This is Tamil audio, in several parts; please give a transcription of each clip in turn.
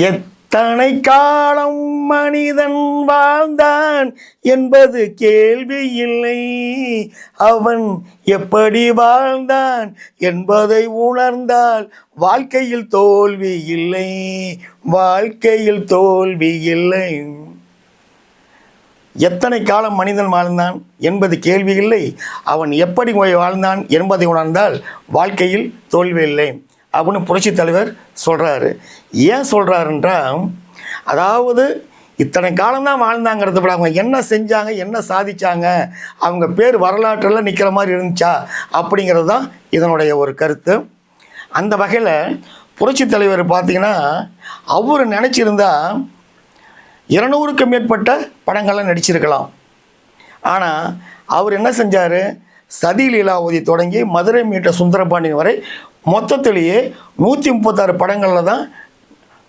எத்தனை காலம் மனிதன் வாழ்ந்தான் என்பது கேள்வி இல்லை. அவன் எப்படி வாழ்ந்தான் என்பதை உணர்ந்தால் வாழ்க்கையில் தோல்வி இல்லை. வாழ்க்கையில் தோல்வி இல்லை. எத்தனை காலம் மனிதன் வாழ்ந்தான் என்பது கேள்வி இல்லை. அவன் எப்படி வாழ்ந்தான் என்பதை உணர்ந்தால் வாழ்க்கையில் தோல்வி இல்லை. அப்படின்னு புரட்சித் தலைவர் சொல்கிறாரு ஏன் சொல்கிறாருன்றா அதாவது இத்தனை காலம்தான் வாழ்ந்தாங்கிறத விட அவங்க என்ன செஞ்சாங்க என்ன சாதித்தாங்க அவங்க பேர் வரலாற்றில் நிற்கிற மாதிரி இருந்துச்சா அப்படிங்கிறது தான் இதனுடைய ஒரு கருத்து. அந்த வகையில் புரட்சித் தலைவர் பார்த்தீங்கன்னா அவர் நினச்சிருந்தா இருநூறுக்கு மேற்பட்ட படங்கள்லாம் நடிச்சிருக்கலாம். ஆனால் அவர் என்ன செஞ்சார்? சதி லீலாவதி தொடங்கி மதுரை மீட்ட சுந்தரபாண்டியன் வரை மொத்தத்திலேயே நூற்றி முப்பத்தாறு படங்களில் தான்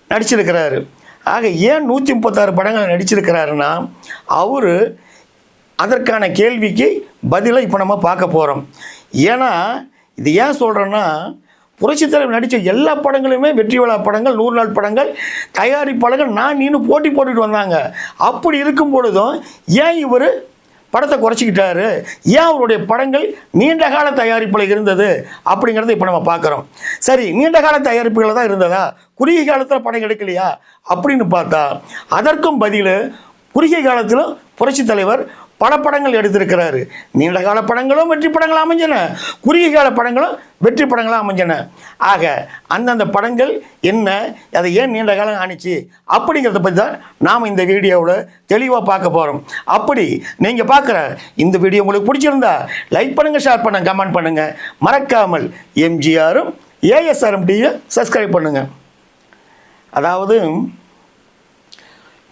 நடிச்சிருக்கிறாரு. ஆக ஏன் நூற்றி முப்பத்தாறு படங்கள் நடிச்சிருக்கிறாருன்னா அவர் அதற்கான கேள்விக்கு பதிலை இப்போ நம்ம பார்க்க போகிறோம் ஏன்னா இது ஏன் சொல்கிறேன்னா புரட்சித்தலைவர் நடித்த எல்லா படங்களுமே வெற்றி விழா படங்கள் நூறு நாள் படங்கள் தயாரிப்பாளர்கள் நான் நீனு போட்டி போட்டுட்டு வந்தாங்க. அப்படி இருக்கும் பொழுதும் ஏன் இவர் படத்தை குறைச்சிக்கிட்டாரு. ஏன் அவருடைய படங்கள் நீண்ட கால தயாரிப்பில் இருந்தது? அப்படிங்கிறத இப்போ நம்ம பார்க்குறோம். சரி நீண்ட கால தயாரிப்புகளில் தான் இருந்ததா? குறுகிய காலத்தில் படம் எடுக்கலையா? அப்படின்னு பார்த்தா அதற்கும் பதில் குறுகிய காலத்தில் புரட்சி தலைவர் பல படங்கள் எடுத்திருக்கிறாரு. நீண்ட கால படங்களும் வெற்றி படங்கள் அமைஞ்சன. குறுகிய கால படங்களும் வெற்றி படங்களாக அமைஞ்சன. ஆக அந்தந்த படங்கள் என்ன அதை ஏன் நீண்ட காலம் ஆணிச்சு அப்படிங்கிறத பற்றி தான் நாம் இந்த வீடியோவில் தெளிவாக பார்க்க போகிறோம் அப்படி நீங்கள் பார்க்குற இந்த வீடியோ உங்களுக்கு பிடிச்சிருந்தா லைக் பண்ணுங்கள் ஷேர் பண்ணுங்கள் கமெண்ட் பண்ணுங்கள் மறக்காமல் எம்ஜிஆரும் ஏஎஸ்ஆர்எம்டியும் சப்ஸ்கிரைப் பண்ணுங்கள் அதாவது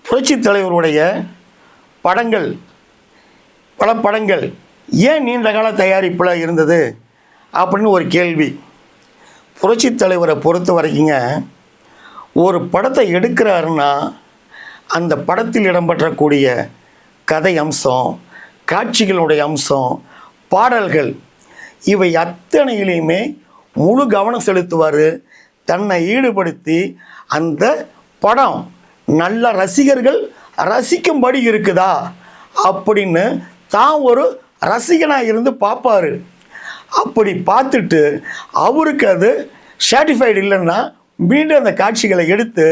புரட்சித் தலைவருடைய படங்கள் பல படங்கள். ஏன் நீண்ட கால தயாரிப்பில் இருந்தது? அப்படின்னு ஒரு கேள்வி. புரட்சி தலைவரை பொறுத்த வரைக்குங்க ஒரு படத்தை எடுக்கிறாருன்னா அந்த படத்தில் இடம்பெற்றக்கூடிய கதை அம்சம் காட்சிகளுடைய அம்சம் பாடல்கள் இவை அத்தனையிலையுமே முழு கவனம் செலுத்துவார். தன்னை ஈடுபடுத்தி அந்த படம் நல்ல ரசிகர்கள் ரசிக்கும்படி இருக்குதா? அப்படின்னு தான் ஒரு ரசிகனாக இருந்து பார்ப்பாரு அப்படி பார்த்துட்டு அவருக்கு அது சாட்டிஸ்ஃபைடு இல்லைன்னா மீண்டும் அந்த காட்சிகளை எடுத்து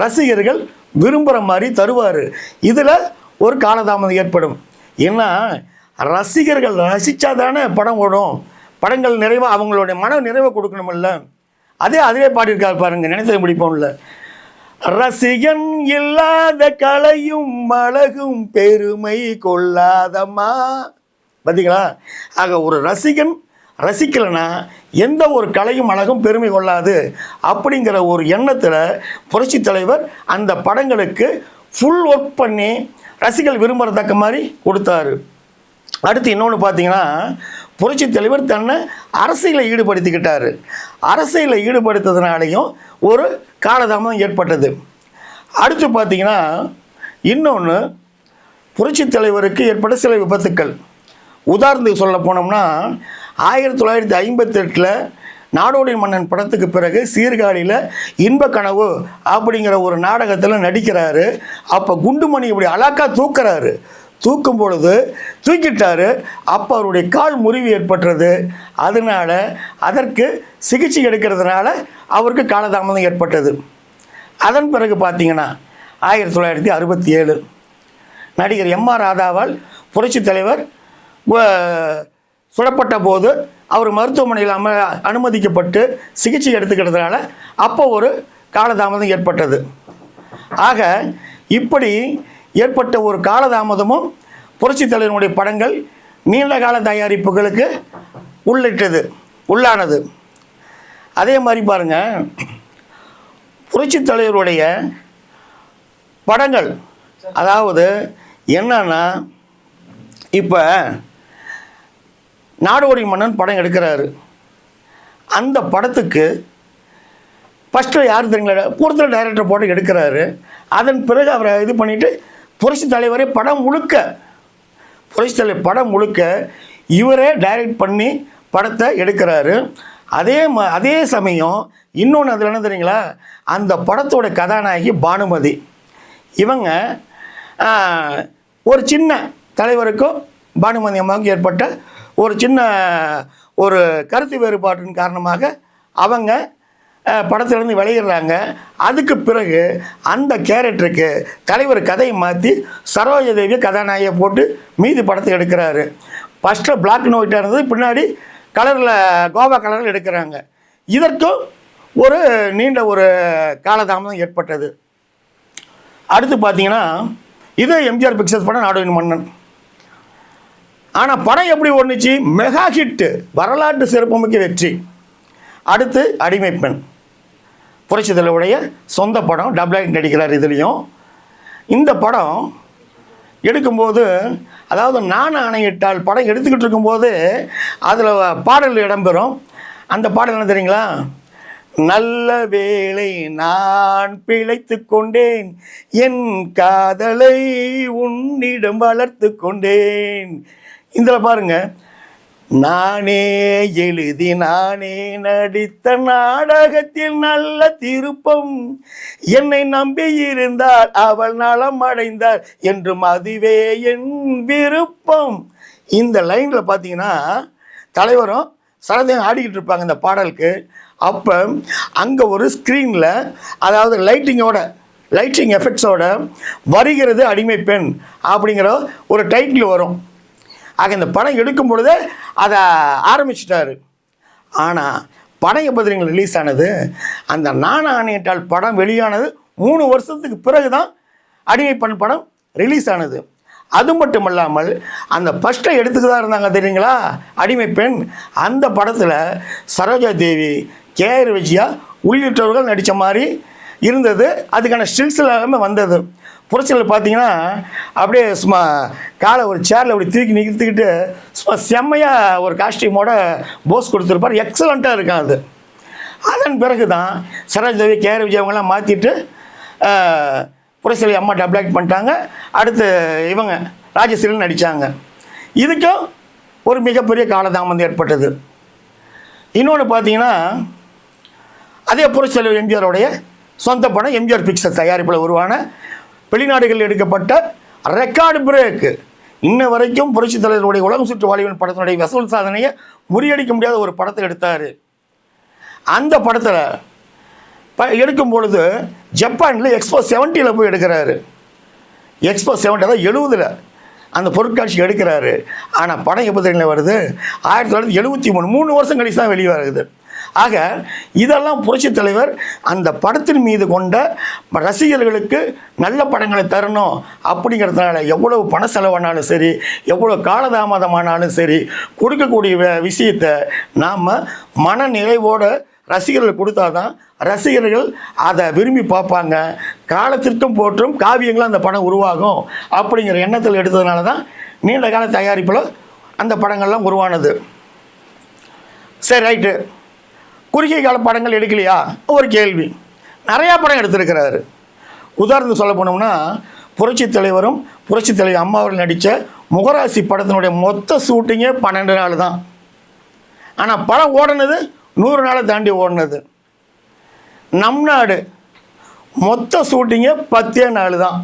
ரசிகர்கள் விரும்புகிற மாதிரி தருவார். இதில் ஒரு காலதாமதம் ஏற்படும். ஏன்னா ரசிகர்கள் ரசித்தா தானே படம் ஓடும். படங்கள் நிறைவாக அவங்களுடைய மன நிறைவை கொடுக்கணுமில்ல. அதே அதிலே பாடியிருக்காரு பாருங்க நினைத்ததை முடிப்போம்ல ரசிகன் இல்லாத கலையும் அழகும் பெருமை கொள்ளாதம்மா. பார்த்தீங்களா ஆக ஒரு ரசிகன் ரசிக்கலைன்னா எந்த ஒரு கலையும் அழகும் பெருமை கொள்ளாது அப்படிங்கிற ஒரு எண்ணத்தில் புரட்சி தலைவர் அந்த படங்களுக்கு ஃபுல் ஒர்க் பண்ணி ரசிகர்கள் விரும்புறத்தக்க மாதிரி கொடுத்தாரு. அடுத்து இன்னொன்று பார்த்தீங்கன்னா புரட்சி தலைவர் தன்னை அரசியலை ஈடுபடுத்திக்கிட்டார். அரசியலை ஈடுபடுத்ததுனாலையும் ஒரு காலதாமதம் ஏற்பட்டது. அடுத்து பார்த்தீங்கன்னா இன்னொன்று புரட்சித் தலைவருக்கு ஏற்பட்ட சில விபத்துக்கள். உதாரணத்துக்கு சொல்ல போனோம்னா ஆயிரத்தி தொள்ளாயிரத்தி ஐம்பத்தெட்டில் நாடோடி மன்னன் படத்துக்கு பிறகு சீர்காழியில் இன்ப கனவு அப்படிங்கிற ஒரு நாடகத்தில் நடிக்கிறாரு. அப்போ குண்டுமணி இப்படி அலாக்கா தூக்குறாரு. தூக்கும் பொழுது தூக்கிட்டாரு. அப்போ அவருடைய கால் முறிவு ஏற்பட்டது. அதனால் அதற்கு சிகிச்சை எடுக்கிறதுனால அவருக்கு காலதாமதம் ஏற்பட்டது. அதன் பிறகு பார்த்தீங்கன்னா ஆயிரத்தி தொள்ளாயிரத்தி அறுபத்தி ஏழு நடிகர் எம் ஆர் ராதாவால் புரட்சித் தலைவர் சுடப்பட்ட போது அவர் மருத்துவமனையில் அம அனுமதிக்கப்பட்டு சிகிச்சை எடுத்துக்கிறதுனால அப்போ ஒரு காலதாமதம் ஏற்பட்டது. ஆக இப்படி ஏற்பட்ட ஒரு காலதாமதமும் புரட்சி தலைவனுடைய படங்கள் நீண்ட கால தயாரிப்புகளுக்கு உள்ளிட்டது உள்ளானது. அதே மாதிரி பாருங்கள் புரட்சி தலைவருடைய படங்கள் அதாவது என்னன்னா இப்போ நாடோடி மன்னன் படம் எடுக்கிறாரு. அந்த படத்துக்கு ஃபஸ்ட்டு யார் தெரியுங்களா? கூடுதல் டைரக்டர் போட்டு எடுக்கிறாரு. அதன் பிறகு அவரை இது பண்ணிவிட்டு புரட்சி தலைவரே படம் முழுக்க புரட்சி தலைவர் படம் முழுக்க இவரே டைரக்ட் பண்ணி படத்தை எடுக்கிறாரு. அதே ம அதே சமயம் இன்னொன்று அதில் என்ன தெரியுங்களா? அந்த படத்தோட கதாநாயகி பானுமதி. இவங்க ஒரு சின்ன தலைவருக்கும் பானுமதி அம்மாவுக்கும் ஏற்பட்ட ஒரு சின்ன ஒரு கருத்து வேறுபாட்டின் காரணமாக அவங்க படத்துலேருந்து விளையிடுறாங்க. அதுக்கு பிறகு அந்த கேரக்டருக்கு தலைவர் கதையை மாற்றி சரோஜதேவி கதாநாயகியை போட்டு மீதி படத்தை எடுக்கிறாரு. ஃபஸ்ட்டு பிளாக் அண்ட் ஒயிட்டாக இருந்தது பின்னாடி கலரில் கோவா கலரில் எடுக்கிறாங்க. இதற்கும் ஒரு நீண்ட ஒரு காலதாமதம் ஏற்பட்டது. அடுத்து பார்த்தீங்கன்னா இது எம்ஜிஆர் பிக்சர்ஸ் படம் நாடோயின் மன்னன். ஆனால் படம் எப்படி ஒன்றுச்சு மெகா ஹிட்டு வரலாற்று சிறப்புமிக்க வெற்றி. அடுத்து அடிமைப்பெண் பெண் சொந்த படம் டபுள் நடிக்கிறார் இதுலேயும். இந்த படம் எடுக்கும்போது அதாவது நான் ஆணையிட்டால் படம் எடுத்துக்கிட்டு இருக்கும்போது அதில் பாடல் இடம்பெறும். அந்த பாடல் என்ன தெரியுங்களா? நல்ல வேளை நான் பிழைத்து கொண்டேன் என் காதலை உன்னிடம் வளர்த்து கொண்டேன். இதில் பாருங்கள் நானே எழுதி நானே நடித்த நாடகத்தில் நல்ல திருப்பம். என்னை நம்பி இருந்தால் அவள் நலம் அடைந்தார் என்றும் அதுவே என் விருப்பம். இந்த லைனில் பார்த்தீங்கன்னா தலைவரும் சரதையும் ஆடிக்கிட்டு இருப்பாங்க இந்த பாடலுக்கு. அப்போ அங்கே ஒரு ஸ்க்ரீனில் அதாவது லைட்டிங்கோட லைட்டிங் எஃபெக்ட்ஸோட வருகிறது அடிமை பெண் அப்படிங்கிற ஒரு டைட்டில் வரும். ஆக இந்த படம் எடுக்கும் பொழுதே அதை ஆரம்பிச்சிட்டாரு. ஆனால் படம் எப்போ தெரியுங்களா ரிலீஸ் ஆனது அந்த நானா ஆணையிட்டால் படம் வெளியானது மூணு வருஷத்துக்கு பிறகு தான் அடிமை பெண் படம் ரிலீஸ் ஆனது. அது மட்டும் இல்லாமல் அந்த ஃபஸ்ட்டை எடுத்துக்கு தான் இருந்தாங்க தெரியுங்களா? அடிமை பெண். அந்த படத்தில் சரோஜா தேவி கே ஆர் விஜயா உள்ளிட்டவர்கள் நடித்த மாதிரி இருந்தது. அதுக்கான ஸ்டில்ஸ் எல்லாமே வந்தது. புரட்சியில் பார்த்தீங்கன்னா அப்படியே சும்மா காலை ஒரு சேரில் அப்படி தூக்கி நிறுத்திக்கிட்டு சும்மா செம்மையாக ஒரு காஸ்டியூமோட போஸ் கொடுத்துருப்பார். எக்ஸலண்ட்டாக இருக்கும் அது. அதன் பிறகு தான் சரோஜ் தேவி கேஆர் விஜய் அவங்கெல்லாம் மாற்றிட்டு புரட்சிலை அம்மா டப்ளாக்ட் பண்ணிட்டாங்க. அடுத்து இவங்க ராஜஸ்ரீல நடித்தாங்க இதுக்கும் ஒரு மிகப்பெரிய காலதாமதம் ஏற்பட்டது. இன்னொன்று பார்த்தீங்கன்னா அதே புரட்சித்தலைவர் எம்ஜிஆருடைய சொந்த படம் எம்ஜிஆர் பிக்சர் தயாரிப்பில் உருவான வெளிநாடுகளில் எடுக்கப்பட்ட ரெக்கார்டு பிரேக் இன்ன வரைக்கும் புரட்சி தலைவருடைய உலகம் சுற்று வாலிபன் படத்தினுடைய வசூல் சாதனையை முறியடிக்க முடியாத ஒரு படத்தை எடுத்தார். அந்த படத்தில் ப எடுக்கும் பொழுது ஜப்பானில் எக்ஸ்போ செவன்ட்டியில் போய் எடுக்கிறாரு. எக்ஸ்போ செவன்ட்டி அதாவது எழுபதில் அந்த பொருட்காட்சி எடுக்கிறாரு. ஆனால் படம் எப்போ தெரியல வருது? ஆயிரத்தி தொள்ளாயிரத்தி எழுபத்தி மூணு மூணு வருஷம் கழிச்சு தான் வெளியே வருது ஆக இதெல்லாம் புரட்சி தலைவர் அந்த படத்தின் மீது கொண்ட ரசிகர்களுக்கு நல்ல படங்களை தரணும் அப்படிங்கிறதுனால எவ்வளவு பண செலவானாலும் சரி எவ்வளோ காலதாமதமானாலும் சரி கொடுக்கக்கூடிய விஷயத்தை நாம் மன நிறைவோட ரசிகர்கள் கொடுத்தாதான் ரசிகர்கள் அதை விரும்பி பார்ப்பாங்க. காலத்திற்கும் போற்றும் காவியங்களும் அந்த படம் உருவாகும் அப்படிங்கிற எண்ணத்தில் எடுத்ததுனால தான் நீண்ட கால தயாரிப்பில் அந்த படங்கள்லாம் உருவானது. சரி ரைட்டு. குறுகிய கால படங்கள் எடுக்கலையா? ஒரு கேள்வி. நிறையா படம் எடுத்திருக்கிறாரு. உதாரணத்துக்கு சொல்ல போனோம்னா புரட்சி தலைவரும் புரட்சி தலைவர் அம்மா நடித்த முகராசி படத்தினுடைய மொத்த ஷூட்டிங்கே பன்னெண்டு நாள் தான். ஆனால் படம் ஓடினது நூறு நாளை தாண்டி ஓடினது. நம் நாடு மொத்த ஷூட்டிங்கே பத்தே நாள் தான்.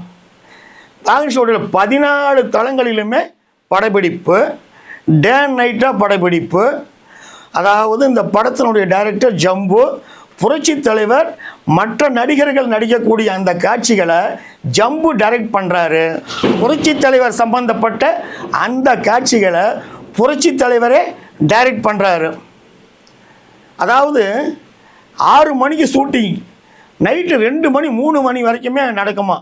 தாகன் பதினாலு தளங்களிலுமே படப்பிடிப்பு டே நைட்டாக படப்பிடிப்பு அதாவது இந்த படத்தினுடைய டைரக்டர் ஜம்பு புரட்சி தலைவர் மற்ற நடிகர்கள் நடிக்கக்கூடிய அந்த காட்சிகளை ஜம்பு டைரக்ட் பண்ணுறாரு புரட்சி தலைவர் சம்பந்தப்பட்ட அந்த காட்சிகளை புரட்சி தலைவரே டைரக்ட் பண்ணுறாரு அதாவது ஆறு மணிக்கு ஷூட்டிங் நைட்டு ரெண்டு மணி மூணு மணி வரைக்குமே நடக்குமா?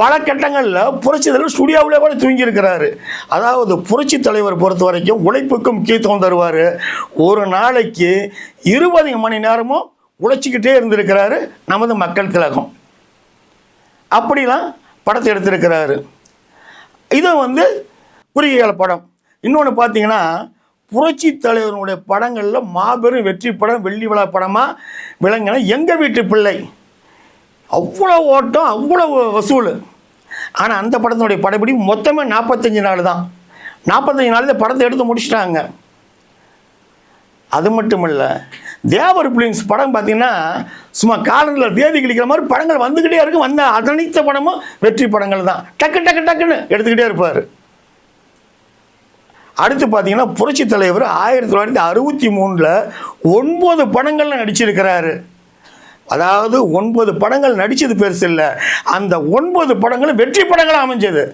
பல கட்டங்களில் புரட்சி தலைவர் ஸ்டுடியோவிலே கூட தூங்கியிருக்கிறாரு. அதாவது புரட்சி தலைவர் பொறுத்த வரைக்கும் உழைப்புக்கும் முக்கியத்துவம் தருவார். ஒரு நாளைக்கு இருபது மணி நேரமும் உழைச்சிக்கிட்டே இருந்திருக்கிறாரு நமது மக்கள் திலகம். அப்படிலாம் படத்தை எடுத்திருக்கிறாரு. இது வந்து குறுகிய படம். இன்னொன்று பார்த்தீங்கன்னா புரட்சி தலைவருடைய படங்களில் மாபெரும் வெற்றி படம் வெள்ளி விழா படமாக விளங்கின எங்கள் வீட்டு பிள்ளை. அவ்வளோ ஓட்டம் அவ்வளோ வசூல். ஆனால் அந்த படத்தினுடைய படப்பிடி மொத்தமே நாற்பத்தஞ்சு நாள் தான். நாற்பத்தஞ்சு நாள் படத்தை எடுத்து முடிச்சிட்டாங்க. அது மட்டும் இல்லை தேவர் பிலிம்ஸ் படம் பார்த்தீங்கன்னா சும்மா காலங்களில் தேதி கிழிக்கிற மாதிரி படங்கள் வந்துக்கிட்டே இருக்கும் வந்த அதனைத்த படமும் வெற்றி படங்கள் தான். டக்கு டக்கு டக்குன்னு எடுத்துக்கிட்டே இருப்பார். அடுத்து பார்த்தீங்கன்னா புரட்சி தலைவர் ஆயிரத்தி தொள்ளாயிரத்தி அறுபத்தி மூணில் ஒன்பது படங்களில் நடிச்சிருக்கிறாரு. அதாவது ஒன்பது படங்கள் நடித்தது பெருசு இல்லை. அந்த ஒன்பது படங்களும் வெற்றி படங்களாக அமைஞ்சது.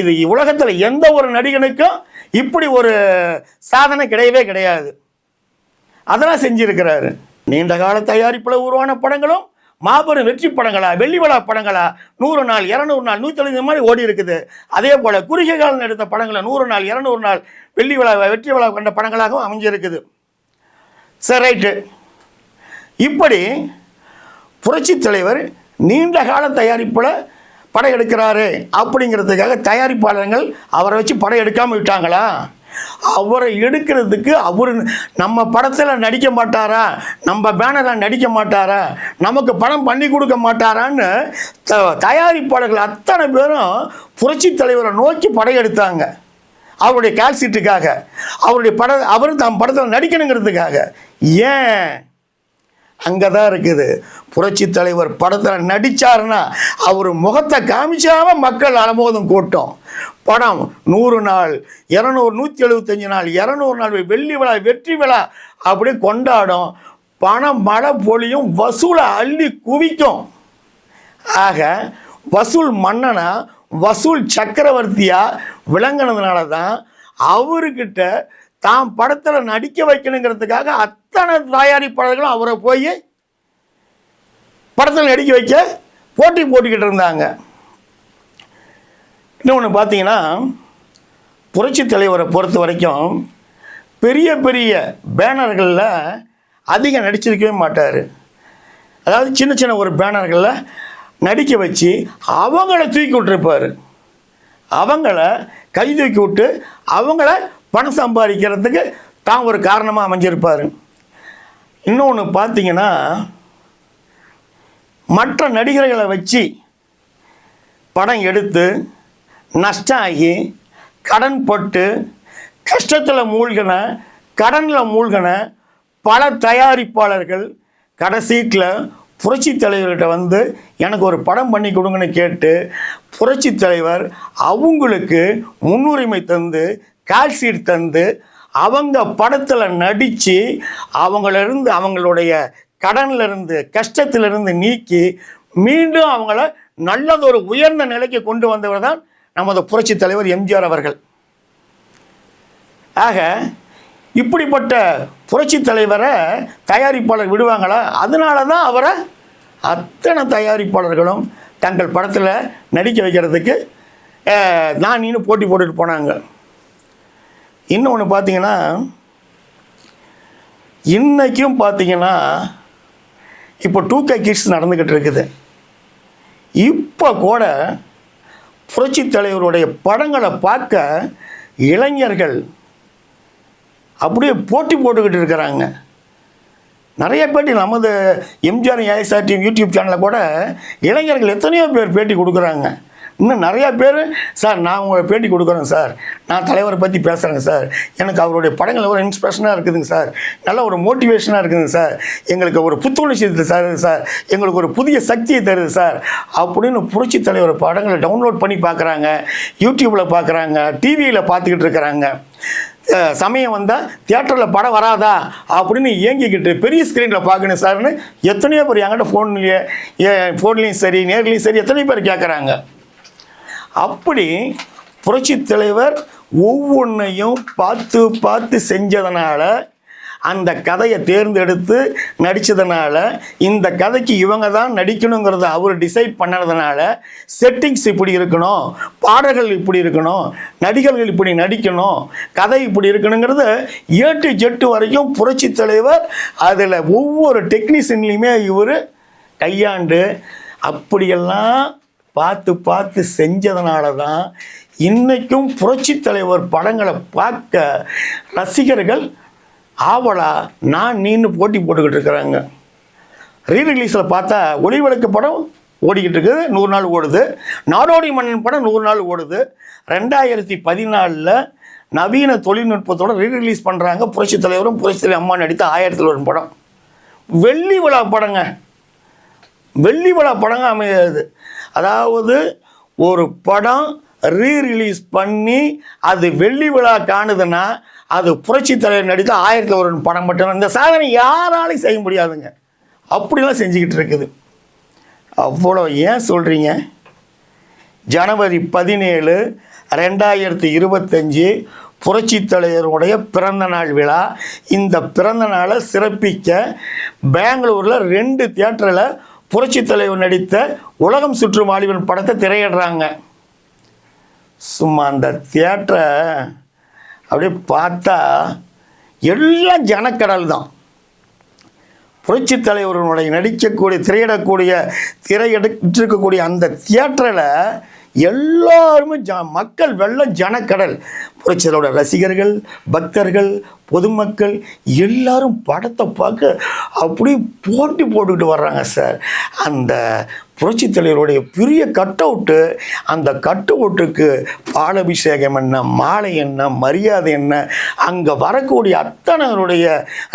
இது உலகத்தில் எந்த ஒரு நடிகனுக்கும் இப்படி ஒரு சாதனை கிடையவே கிடையாது. அதெல்லாம் செஞ்சுருக்கிறாரு. நீண்ட கால தயாரிப்பில் உருவான படங்களும் மாபெரும் வெற்றி படங்களா வெள்ளி விழா படங்களா நூறு நாள் இரநூறு நாள் நூற்றி எழுபது மாதிரி ஓடி இருக்குது. அதே போல் குறுகிய காலம் எடுத்த படங்களை நூறு நாள் இரநூறு நாள் வெள்ளி விழா வெற்றி விழா கொண்ட படங்களாகவும் அமைஞ்சிருக்குது. சரி ரைட்டு. இப்படி புரட்சி தலைவர் நீண்ட கால தயாரிப்பில் படம் எடுக்கிறாரு அப்படிங்கிறதுக்காக தயாரிப்பாளர்கள் அவரை வச்சு படம் எடுக்காமல் விட்டாங்களா? அவரை எடுக்கிறதுக்கு அவர் நம்ம படத்தில் நடிக்க மாட்டாரா? நம்ம பேனரில் நடிக்க மாட்டாரா? நமக்கு படம் பண்ணி கொடுக்க மாட்டாரான்னு த தயாரிப்பாளர்கள் அத்தனை பேரும் புரட்சி தலைவரை நோக்கி படையெடுத்தாங்க அவருடைய கால்சீட்டுக்காக அவருடைய பட அவர் தம் படத்தில் நடிக்கணுங்கிறதுக்காக. ஏன்? அங்கே தான் இருக்குது. புரட்சி தலைவர் படத்தில் நடித்தாருன்னா அவர் முகத்தை காமிச்சாமல் மக்கள் அனுமோதம் கூட்டம். படம் நூறு நாள் இரநூறு நூற்றி எழுபத்தஞ்சு நாள் இரநூறு நாள் வெள்ளி விழா வெற்றி விழா அப்படி கொண்டாடும். பணம் மழை பொழியும் வசூலை அள்ளி குவிக்கும். ஆக வசூல் மன்னனா வசூல் சக்கரவர்த்தியாக விளங்கினதுனால தான் அவர்கிட்ட தாம் படத்தில் நடிக்க வைக்கணுங்கிறதுக்காக அத்தனை தயாரிப்பாளர்களும் அவரை போய் படத்தில் நடிக்க வைக்க போட்டி போட்டுக்கிட்டு இருந்தாங்க. இன்னொன்று பார்த்தீங்கன்னா புரட்சி தலைவரை பொறுத்த வரைக்கும் பெரிய பெரிய பேனர்களில் அதிகம் நடிச்சிருக்கவே மாட்டார். அதாவது சின்ன சின்ன ஒரு பேனர்களில் நடிக்க வச்சு அவங்கள தூக்கி விட்டுருப்பார். அவங்கள கை தூக்கி விட்டு அவங்கள பணம் சம்பாதிக்கிறதுக்கு தான் ஒரு காரணமாக அமைஞ்சிருப்பார். இன்னொன்று பார்த்தீங்கன்னா மற்ற நடிகர்களை வச்சு படம் எடுத்து நஷ்டம் ஆகி கடன் பட்டு கஷ்டத்தில் மூழ்கின கடனில் மூழ்கின பல தயாரிப்பாளர்கள் கடைசீட்டில் புரட்சி தலைவர்கிட்ட வந்து எனக்கு ஒரு படம் பண்ணி கொடுங்கன்னு கேட்டு புரட்சி தலைவர் அவங்களுக்கு முன்னுரிமை தந்து கால்ஷீட் தந்து அவங்க படத்தில் நடித்து அவங்களிருந்து அவங்களுடைய கடன்லேருந்து கஷ்டத்திலிருந்து நீக்கி மீண்டும் அவங்கள நல்லதொரு உயர்ந்த நிலைக்கு கொண்டு வந்தவர் தான் நமது புரட்சி தலைவர் எம்ஜிஆர் அவர்கள். ஆக இப்படிப்பட்ட புரட்சி தலைவரை தயாரிப்பாளர் விடுவாங்களா? அதனால தான் அவரை அத்தனை தயாரிப்பாளர்களும் தங்கள் படத்தில் நடிக்க வைக்கிறதுக்கு நான் இன்னும் போட்டி போட்டுட்டு போனாங்க. இன்னொன்று பார்த்தீங்கன்னா இன்றைக்கும் பார்த்தீங்கன்னா இப்போ டூ கே கிட்ஸ் நடந்துக்கிட்டு இருக்குது. இப்போ கூட புரட்சி தலைவருடைய படங்களை பார்க்க இளைஞர்கள் அப்படியே போட்டி போட்டுக்கிட்டு இருக்கிறாங்க. நிறைய பேட்டி நமது எம்ஜிஆர் ஏஎஸ்ஆர்டி யூடியூப் சேனலில் கூட இளைஞர்கள் எத்தனையோ பேர் பேட்டி கொடுக்குறாங்க. இன்னும் நிறையா பேர் சார் நான் உங்களை பேட்டி கொடுக்குறேன் சார். நான் தலைவரை பற்றி பேசுகிறேங்க சார். எனக்கு அவருடைய படங்கள் ஒரு இன்ஸ்பிரேஷனாக இருக்குதுங்க சார். நல்ல ஒரு மோட்டிவேஷனாக இருக்குதுங்க சார். எங்களுக்கு ஒரு புத்துணர்ச்சி தருது சார் சார். எங்களுக்கு ஒரு புதிய சக்தியை தருது சார். அப்படின்னு புரட்சி தலைவர் படங்களை டவுன்லோட் பண்ணி பார்க்குறாங்க யூடியூப்பில் பார்க்குறாங்க டிவியில் பார்த்துக்கிட்டு இருக்கிறாங்க. சமயம் வந்தால் தியேட்டரில் படம் வராதா? அப்படின்னு இயங்கிக்கிட்டு பெரிய ஸ்க்ரீனில் பார்க்கணும் சார்னு எத்தனையோ பேர் என்கிட்ட ஃபோன்லேயே ஃபோன்லேயும் சரி நேர்லேயும் சரி எத்தனையோ பேர் கேட்குறாங்க அப்படி புரட்சி தலைவர் ஒவ்வொன்றையும் பார்த்து பார்த்து செஞ்சதுனால அந்த கதையை தேர்ந்தெடுத்து நடித்ததுனால இந்த கதைக்கு இவங்க தான் நடிக்கணுங்கிறத அவர் டிசைட் பண்ணதுனால செட்டிங்ஸ் இப்படி இருக்கணும் பாடல்கள் இப்படி இருக்கணும் நடிகர்கள் இப்படி நடிக்கணும் கதை இப்படி இருக்கணுங்கிறத ஏட்டு ஜெட்டு வரைக்கும் புரட்சி தலைவர் அதில் ஒவ்வொரு டெக்னீஷியன்லேயுமே இவர் கையாண்டு அப்படியெல்லாம் பார்த்து பார்த்து செஞ்சதுனால தான் இன்றைக்கும் புரட்சி தலைவர் படங்களை பார்க்க ரசிகர்கள் ஆவலா நான் நீன்னு போட்டி போட்டுக்கிட்டு இருக்கிறாங்க. ரீ ரிலீஸில் பார்த்தா ஒளிவிளக்கு படம் ஓடிக்கிட்டு இருக்குது நூறு நாள் ஓடுது. நாடோடி மன்னன் படம் நூறு நாள் ஓடுது. ரெண்டாயிரத்தி பதினாலில் நவீன தொழில்நுட்பத்தோட ரீரிலீஸ் பண்ணுறாங்க புரட்சி தலைவரும் புரட்சி தலைவர் அம்மா நடித்த ஆயிரத்தில் ஒரு படம். வெள்ளி விழா படங்க. வெள்ளி விழா படங்க அமையாது அதாவது ஒரு படம் ரீ ரிலீஸ் பண்ணி அது வெள்ளி விழா காணுதுன்னா அது புரட்சி தலைவர் நடித்த ஆயிரத்தி ஒரு படம் மட்டும் இந்த சாதனை யாராலையும் செய்ய முடியாதுங்க. அப்படிலாம் செஞ்சுக்கிட்டு இருக்குது. அவ்வளோ ஏன் சொல்கிறீங்க ஜனவரி பதினேழு ரெண்டாயிரத்தி இருபத்தஞ்சி புரட்சி தலைவருடைய பிறந்த நாள் விழா. இந்த பிறந்த நாளை சிறப்பிக்க பெங்களூரில் ரெண்டு தியேட்டரில் புரட்சி தலைவர் நடித்த உலகம் சுற்றும் வாலிபன் படத்தை திரையிடுறாங்க. சும்மா அந்த தியேட்டரை அப்படியே பார்த்தா எல்லாம் ஜனக்கடல் தான். புரட்சி தலைவர்களுடைய நடிக்கக்கூடிய திரையிடக்கூடிய திரையிடக்கூடிய அந்த தியேட்டரில் எல்லாருமே ஜ மக்கள் வெள்ளம் ஜனக்கடல். புரட்சியரோட ரசிகர்கள் பக்தர்கள் பொதுமக்கள் எல்லாரும் படத்தை பார்க்க அப்படியே போட்டி போட்டுக்கிட்டு வர்றாங்க சார். அந்த புரட்சி தலைவருடைய பெரிய கட் அவுட்டு அந்த கட் அவுட்டுக்கு பாலபிஷேகம் என்ன மாலை என்ன மரியாதை என்ன அங்கே வரக்கூடிய அத்தனைவருடைய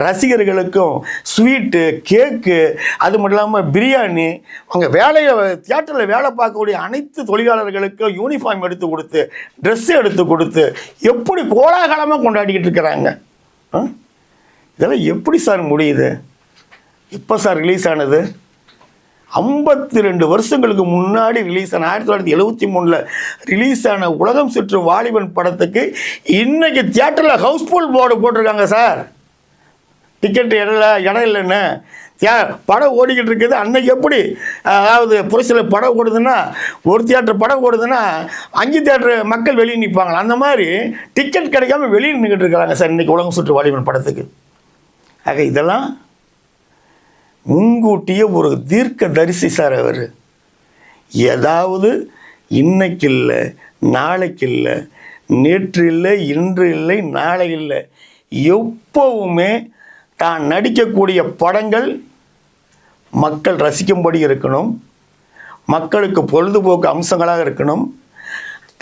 ரசிகர்களுக்கும் ஸ்வீட்டு கேக்கு அது மட்டும் இல்லாமல் பிரியாணி அங்கே வேலையை தியேட்டரில் வேலை பார்க்கக்கூடிய அனைத்து தொழிலாளர்களுக்கும் யூனிஃபார்ம் எடுத்து கொடுத்து ட்ரெஸ்ஸு எடுத்து கொடுத்து எப்படி கோலாகலமாக கொண்டாடிக்கிட்டு இருக்கிறாங்க? ஆ? இதெல்லாம் எப்படி சார் முடியுது? இப்போ சார் ரிலீஸ் ஆனது? ஐம்பத்தி ரெண்டு வருஷங்களுக்கு முன்னாடி ரிலீஸ் ஆன ஆயிரத்தி தொள்ளாயிரத்தி எழுபத்தி மூணில் ரிலீஸ் ஆன உலகம் சுற்று வாலிபன் படத்துக்கு இன்றைக்கி தியேட்டரில் ஹவுஸ்ஃபுல் போர்டு போட்டிருக்காங்க சார். டிக்கெட் இடல இடம் இல்லைன்னு. ஏன் படம் ஓடிக்கிட்டு இருக்குது. அன்னைக்கு எப்படி அதாவது புரட்சியில் படம் ஓடுதுன்னா ஒரு தியேட்டர் படம் ஓடுதுன்னா அஞ்சு தியேட்டர் மக்கள் வெளியே நிற்பாங்களா அந்த மாதிரி டிக்கெட் கிடைக்காம வெளியே நின்றுக்கிட்டு இருக்கிறாங்க சார் இன்றைக்கி உலகம் சுற்று வாலிபன் படத்துக்கு. ஆக இதெல்லாம் முன்கூட்டியே ஒரு தீர்க்க தரிசி சார் அவர். ஏதாவது இன்னைக்கு இல்லை நாளைக்கு இல்லை நேற்று இல்லை இன்று இல்லை நாளை இல்லை. எப்போவுமே தான் நடிக்கக்கூடிய படங்கள் மக்கள் ரசிக்கும்படி இருக்கணும். மக்களுக்கு பொழுதுபோக்கு அம்சங்களாக இருக்கணும்.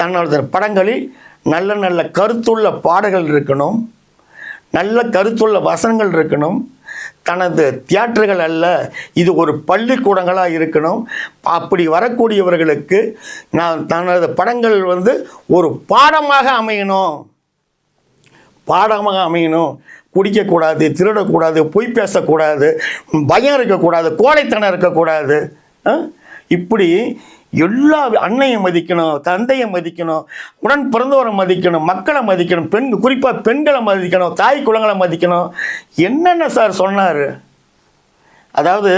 தன்னோட படங்களில் நல்ல நல்ல கருத்துள்ள பாடல்கள் இருக்கணும். நல்ல கருத்துள்ள வசனங்கள் இருக்கணும். தனது தியேட்டர்கள் அல்ல இது ஒரு பள்ளிக்கூடங்களாக இருக்கணும். அப்படி வரக்கூடியவர்களுக்கு நான் தனது படங்கள் வந்து ஒரு பாடமாக அமையணும். பாடமாக அமையணும். குடிக்கக்கூடாது திருடக்கூடாது பொய் பேசக்கூடாது பயம் இருக்கக்கூடாது கோழைத்தனம் இருக்கக்கூடாது. இப்படி எல்லா அன்னையை மதிக்கணும் தந்தையை மதிக்கணும் உடன் பிறந்தவரை மதிக்கணும் மக்களை மதிக்கணும் பெண் குறிப்பாக பெண்களை மதிக்கணும் தாய் குலங்களை மதிக்கணும். என்னென்ன சார் சொன்னார்? அதாவது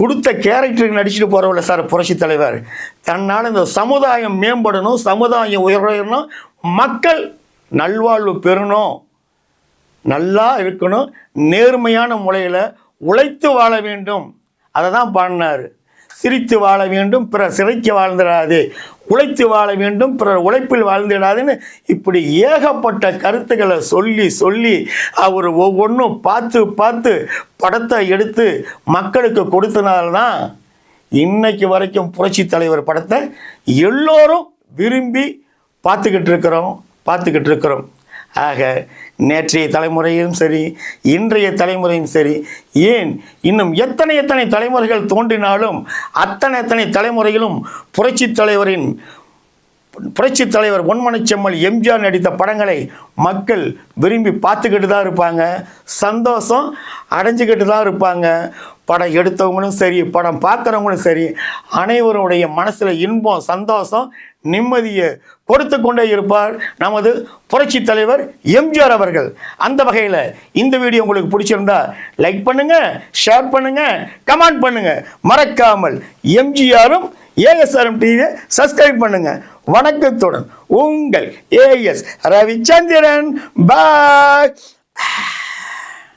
கொடுத்த கேரக்டருக்கு நடிச்சுட்டு போகிறவங்கள சார் புரட்சி தலைவர். தன்னால் இந்த சமுதாயம் மேம்படணும் சமுதாயம் உயரணும் மக்கள் நல்வாழ்வு பெறணும். நல்லா இருக்கணும். நேர்மையான முறையில் உழைத்து வாழ வேண்டும். அதை தான் பாடினார். சிரித்து வாழ வேண்டும் பிறர் சிறைக்கு வாழ்ந்துடாது. உழைத்து வாழ வேண்டும் பிறர் உழைப்பில் வாழ்ந்திடாதுன்னு இப்படி ஏகப்பட்ட கருத்துக்களை சொல்லி சொல்லி அவர் ஒவ்வொன்றும் பார்த்து பார்த்து படத்தை எடுத்து மக்களுக்கு கொடுத்தனால்தான் இன்னைக்கு வரைக்கும் புரட்சி தலைவர் படத்தை எல்லோரும் விரும்பி பார்த்துக்கிட்டு இருக்கிறோம். பார்த்துக்கிட்டு இருக்கிறோம் ஆக நேற்றைய தலைமுறையும் சரி இன்றைய தலைமுறையும் சரி ஏன் இன்னும் எத்தனை எத்தனை தலைமுறைகள் தோன்றினாலும் அத்தனை எத்தனை தலைமுறையிலும் புரட்சி தலைவரின் புரட்சி தலைவர் பொன்மனச்செம்மல் எம்ஜிஆர் நடித்த படங்களை மக்கள் விரும்பி பார்த்துக்கிட்டு தான் இருப்பாங்க. சந்தோஷம் அடைஞ்சிக்கிட்டு தான் இருப்பாங்க. படம் எடுத்தவங்களும் சரி படம் பார்க்குறவங்களும் சரி அனைவருடைய மனசில் இன்பம் சந்தோஷம் நிம்மதியை கொடுத்து கொண்டே இருப்பார் நமது புரட்சி தலைவர் எம்ஜிஆர் அவர்கள். அந்த வகையில் இந்த வீடியோ உங்களுக்கு பிடிச்சிருந்தா லைக் பண்ணுங்கள் ஷேர் பண்ணுங்கள் கமெண்ட் பண்ணுங்கள் மறக்காமல் எம்ஜிஆரும் ஏஎஸ்ஆர்எம் டிவியை சப்ஸ்கிரைப் பண்ணுங்கள் வணக்கத்துடன் உங்கள் ஏஎஸ் ரவிச்சந்திரன். பாய்